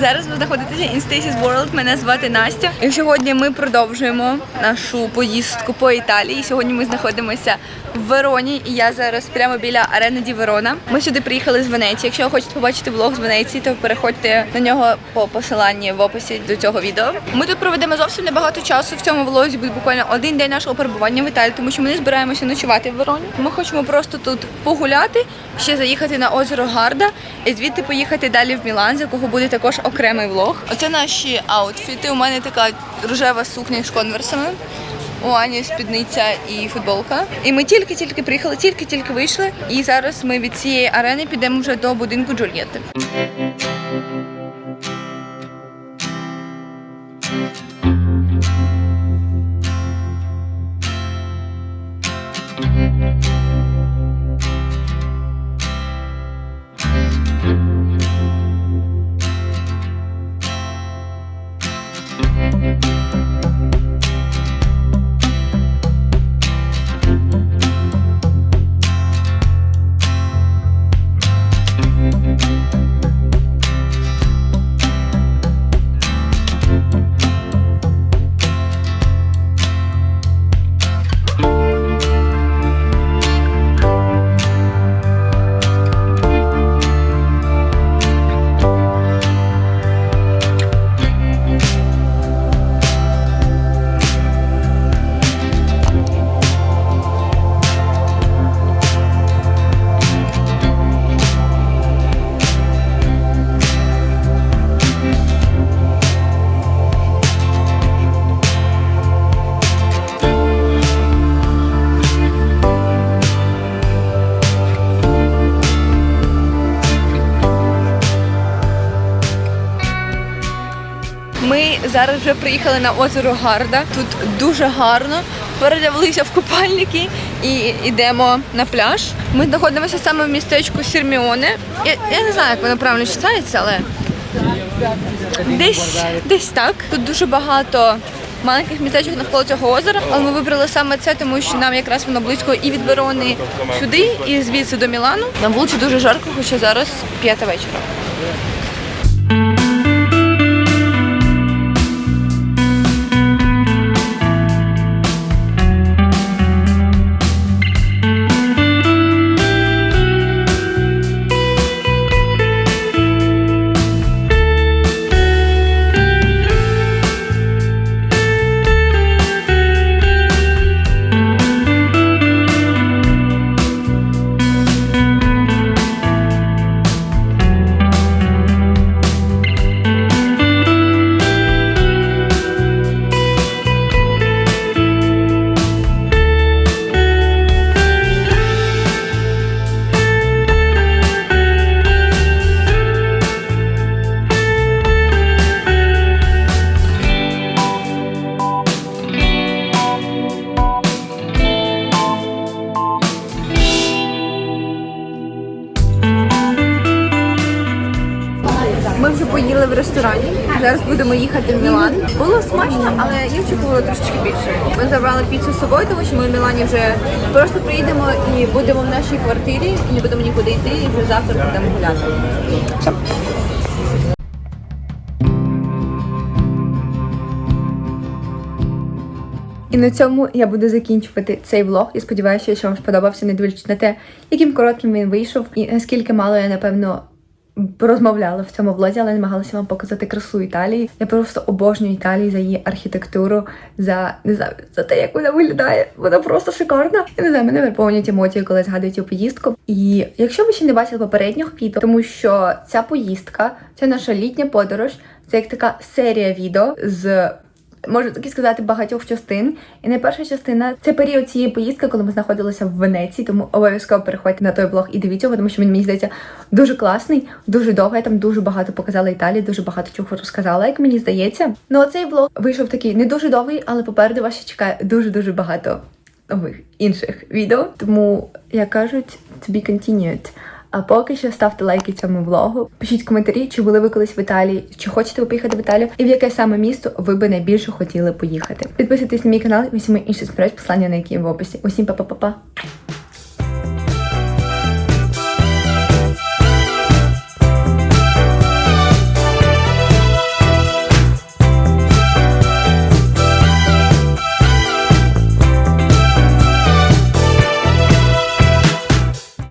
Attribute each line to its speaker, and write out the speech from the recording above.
Speaker 1: Зараз ви знаходитеся in Stacy's World. Мене звати Настя. І сьогодні ми продовжуємо нашу поїздку по Італії. Сьогодні ми знаходимося в Вероні, і я зараз прямо біля арени Ді Верона. Ми сюди приїхали з Венеції. Якщо ви хочете побачити влог з Венеції, то переходьте на нього по посиланні в описі до цього відео. Ми тут проведемо зовсім небагато часу. В цьому влозі буде буквально один день нашого перебування в Італії, тому що ми не збираємося ночувати в Вероні. Ми хочемо просто тут погуляти, ще заїхати на озеро Гарда і звідти поїхати далі в Мілан, з якого буде також окремий влог. Оце наші аутфіти. У мене така рожева сукня з конверсами. У Ані спідниця і футболка. І ми тільки-тільки приїхали, тільки-тільки вийшли. І зараз ми від цієї арени підемо вже до будинку Джульєтти. Ми зараз вже приїхали на озеро Гарда. Тут дуже гарно. Передявилися в купальники і йдемо на пляж. Ми знаходимося саме в містечку Сірміоне. Я, я не знаю, як воно правильно читається, але десь, десь так. Тут дуже багато маленьких містечок навколо цього озера, але ми вибрали саме це, тому що нам якраз воно близько і від Верони сюди, і звідси до Мілану. На вулиці дуже жарко, хоча зараз п'ята вечора. Поїли в ресторані. Зараз будемо їхати в Мілан. Було смачно, але я очікувала трошечки більше. Ми забрали піцу з собою, тому що ми в Мілані вже просто приїдемо і будемо в нашій квартирі, і не будемо нікуди йти, і вже завтра будемо гуляти. І на цьому я буду закінчувати цей влог. І сподіваюся, що вам сподобався, не дивлячись на те, яким коротким він вийшов, і наскільки мало я напевно порозмовляла в цьому влозі, але намагалася вам показати красу Італії. Я просто обожнюю Італію за її архітектуру, за не знаю, за те, як вона виглядає. Вона просто шикарна. Я не знаю, мене переповнюють емоції, коли згадую цю поїздку. І якщо ви ще не бачили попередніх відео, тому що ця поїздка, це наша літня подорож, це як така серія відео з можу таки сказати багатьох частин. І найперша частина це період цієї поїздки, коли ми знаходилися в Венеції. Тому обов'язково переходьте на той блог і дивіться тому що він мені здається дуже класний, дуже довгий. Там дуже багато показала Італії, дуже багато чого розказала, як мені здається. Ну а цей влог вийшов такий не дуже довгий, але попереду вас ще чекає дуже дуже багато нових інших відео. Тому як кажуть, to be continued. А поки що ставте лайки цьому влогу. Пишіть коментарі, чи були ви колись в Італії, чи хочете ви поїхати в Італію, і в яке саме місто ви би найбільше хотіли поїхати. Підписуйтесь на мій канал і всі мої інші соцмереж, послання на які в описі. Усім па-па-па-па!